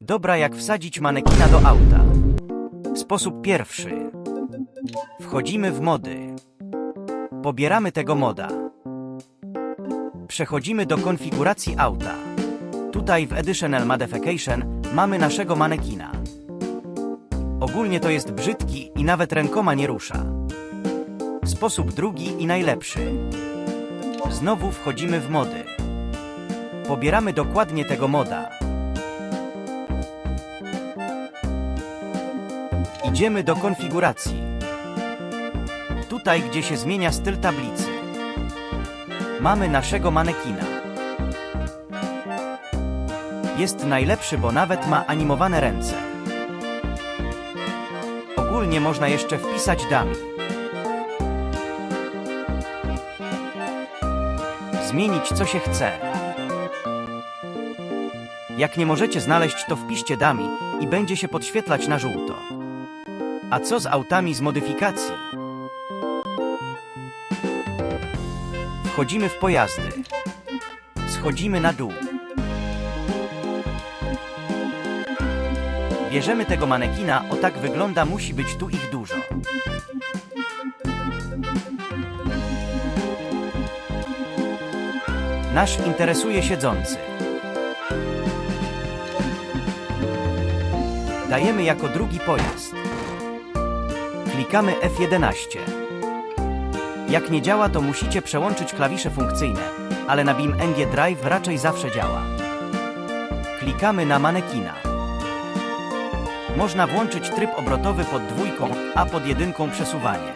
Dobra, jak wsadzić manekina do auta. Sposób pierwszy. Wchodzimy w mody. Pobieramy tego moda. Przechodzimy do konfiguracji auta. Tutaj w Additional Modification mamy naszego manekina. Ogólnie to jest brzydki i nawet rękoma nie rusza. Sposób drugi i najlepszy. Znowu wchodzimy w mody. Pobieramy dokładnie tego moda. Idziemy do konfiguracji. Tutaj, gdzie się zmienia styl tablicy. Mamy naszego manekina. Jest najlepszy, bo nawet ma animowane ręce. Ogólnie można jeszcze wpisać dummy. Zmienić co się chce. Jak nie możecie znaleźć, to wpiszcie dummy i będzie się podświetlać na żółto. A co z autami z modyfikacji? Wchodzimy w pojazdy. Schodzimy na dół. Bierzemy tego manekina, o tak wygląda, musi być tu ich dużo. Nasz interesuje siedzący. Dajemy jako drugi pojazd. Klikamy F11. Jak nie działa, to musicie przełączyć klawisze funkcyjne, ale na Beam NG Drive raczej zawsze działa. Klikamy na manekina. Można włączyć tryb obrotowy pod dwójką, a pod jedynką przesuwanie.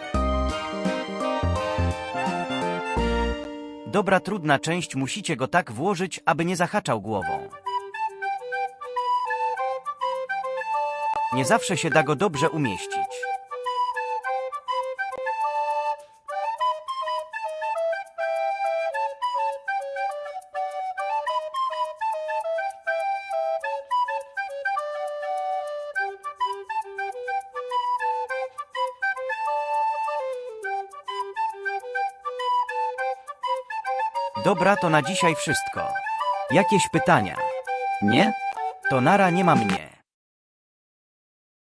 Dobra, trudna część, musicie go tak włożyć, aby nie zahaczał głową. Nie zawsze się da go dobrze umieścić. Dobra, to na dzisiaj wszystko. Jakieś pytania? Nie? To nara nie ma mnie.